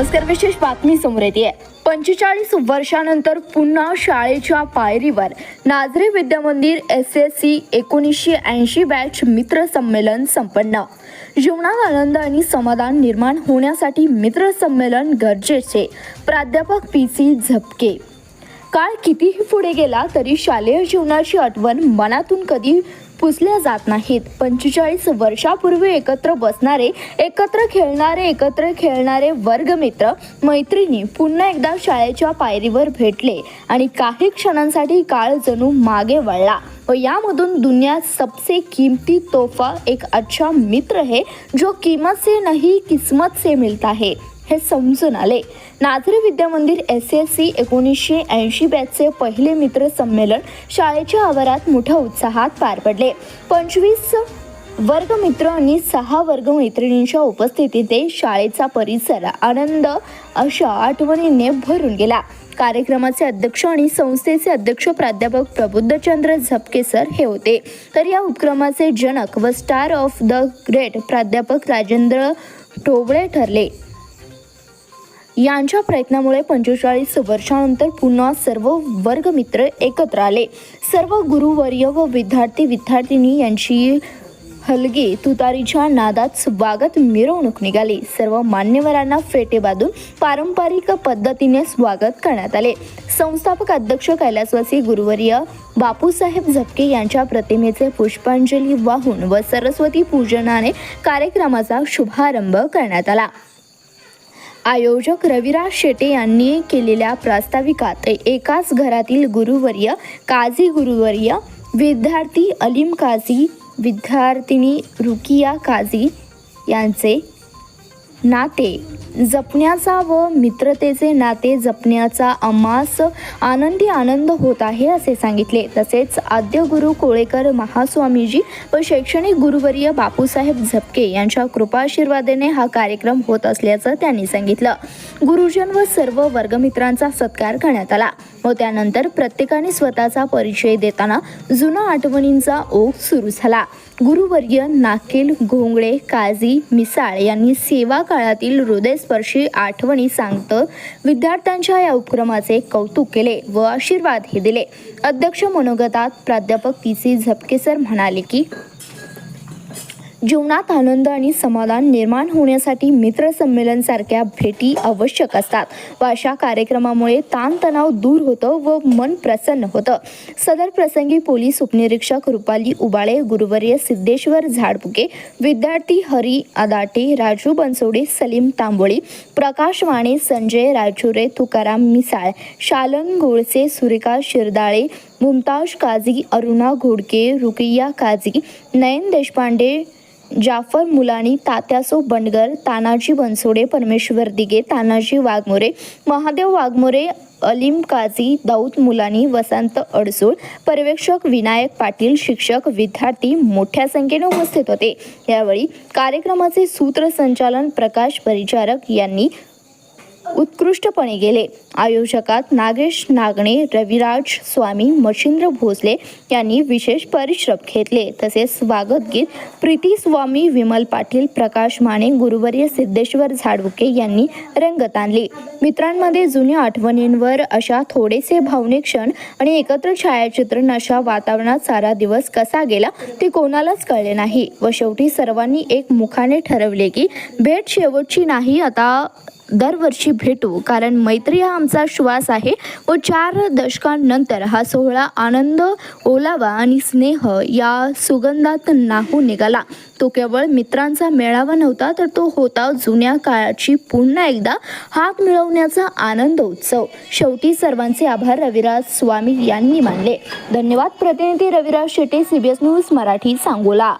नमस्कार विशेष बातमी समोर येते. पंचेचाळीस वर्षानंतर पुन्हा शाळेच्या पायरीवर Nazare Vidyamandir S S C एकोणीसशे ऐंशी बॅच मित्र संमेलन संपन्न. जीवनात आनंद आणि समाधान निर्माण होण्यासाठी मित्र संमेलन गरजेचे. प्राध्यापक पी सी झपके. काळ कितीही पुढे गेला तरी शालेय जीवनाची आठवण मनातून कधी पुसल्या जात नाहीत. पंचेचाळीस वर्षापूर्वी एकत्र बसणारे एकत्र खेळणारे एकत्र खेळणारे वर्गमित्र मैत्रिणी पुन्हा एकदा शाळेच्या पायरीवर भेटले आणि काही क्षणांसाठी काळ जणू मागे वळला. व यामधून दुनिया सबसे कीमती तोहफा एक अच्छा मित्र है जो कीमत से नहीं किस्मत से मिलता है. हे समजून आले. Nazare Vidyamandir S S C एकोणीसशे ऐंशी बॅचचे पहिले मित्र संमेलन शाळेच्या आवारात मोठ्या उत्साहात पार पडले. पंचवीस वर्गमित्र आणि सहा वर्ग मैत्रिणींच्या उपस्थितीत शाळेचा परिसर आनंद अशा आठवणीने भरून गेला. कार्यक्रमाचे अध्यक्ष आणि संस्थेचे अध्यक्ष प्राध्यापक प्रबुद्धचंद्र झपके सर हे होते. तर या उपक्रमाचे जनक व स्टार ऑफ द ग्रेट प्राध्यापक राजेंद्र टोबळे ठरले. यांच्या प्रयत्नामुळे पंचेचाळीस वर्षानंतर पुन्हा सर्व वर्गमित्र एकत्र आले. सर्व गुरुवर्य व विद्यार्थी विद्यार्थिनी यांची हलगी तुतारीच्या नादात स्वागत मिरवणूक निघाली. सर्व मान्यवरांना फेटे बांधून पारंपरिक पद्धतीने स्वागत करण्यात आले. संस्थापक अध्यक्ष कैलासवासी गुरुवर्य बापूसाहेब झपके यांच्या प्रतिमेचे पुष्पांजली वाहून व सरस्वती पूजनाने कार्यक्रमाचा शुभारंभ करण्यात आला. आयोजक रविराज शेटे यांनी केलेल्या प्रास्ताविकात एकाच घरातील गुरुवर्य काझी गुरुवर्य विद्यार्थी अलीम काझी विद्यार्थिनी रुकिया काझी यांचे नाते जपण्याचा व मित्रतेचे नाते जपण्याचा आम्हास आनंदी आनंद होत आहे असे सांगितले. तसेच आद्य गुरु कोळेकर महास्वामीजी व शैक्षणिक गुरुवर्य बापूसाहेब झपके यांच्या कृपाशीर्वादेने हा कार्यक्रम होत असल्याचं त्यांनी सांगितलं. गुरुजन व सर्व वर्गमित्रांचा सत्कार करण्यात आला व त्यानंतर प्रत्येकाने स्वतःचा परिचय देताना जुना आठवणींचा ओघ सुरू झाला. गुरुवर्य नाकेल घोंगडे काझी मिसाळ यांनी सेवा काळातील हृदयस्पर्शी आठवणी सांगत विद्यार्थ्यांच्या या उपक्रमाचे कौतुक केले व आशीर्वादही दिले. अध्यक्ष मनोगतात प्राध्यापक पी सी झपकेसर म्हणाले की जीवनात आनंद आणि समाधान निर्माण होण्यासाठी मित्रसंमेलनसारख्या भेटी आवश्यक असतात व अशा कार्यक्रमामुळे ताणतणाव दूर होतं व मन प्रसन्न होतं. सदर प्रसंगी पोलीस उपनिरीक्षक रुपाली उबाळे गुरुवर्य सिद्धेश्वर झाडपुके विद्यार्थी हरी आदाटे राजू बनसोडे सलीम तांबोळी प्रकाश वाणे संजय राजुरे तुकाराम मिसाळ शालन गोळसे सुरेखा शिरदाळे मुमताज काझी अरुणा घोडके रुकिया काझी नयन देशपांडे जाफर मुलानी तात्यासो बंडगर तानाजी बनसोडे परमेश्वर दिगे तानाजी वाघमोरे महादेव वाघमोरे अलीम काझी दाऊद मुलानी वसंत अडसूळ पर्यवेक्षक विनायक पाटील शिक्षक विद्यार्थी मोठ्या संख्येने उपस्थित होते. यावेळी कार्यक्रमाचे सूत्रसंचालन प्रकाश परिचारक यांनी उत्कृष्टपणे गेले. आयोजकात नागेश नागणे रविराज स्वामी मच्छिंद्र भोसले यांनी विशेष परिश्रम घेतले. तसेच स्वागत गीत प्रीती स्वामी विमल पाटील प्रकाश माने गुरुवर्य सिद्धेश्वर झाडुके यांनी रंगत आणली. मित्रांमध्ये जुन्या आठवणींवर अशा थोडेसे भावनिक क्षण आणि एकत्र छायाचित्रण अशा वातावरणात सारा दिवस कसा गेला ते कोणालाच कळले नाही. व शेवटी सर्वांनी एक मुखाने ठरवले की भेट शेवटची नाही आता दरवर्षी भेटू कारण मैत्री हा आमचा श्वास आहे व चार दशकांनंतर हा सोहळा आनंद ओलावा आणि स्नेह या सुगंधात नाहू निघाला. तो केवळ मित्रांचा मेळावा नव्हता तर तो होता जुन्या काळाची पुन्हा एकदा हाक मिळवण्याचा आनंद उत्सव. शेवटी सर्वांचे आभार रविराज स्वामी यांनी मानले. धन्यवाद प्रतिनिधी रविराज शेटे सीबीएस न्यूज मराठी सांगोला.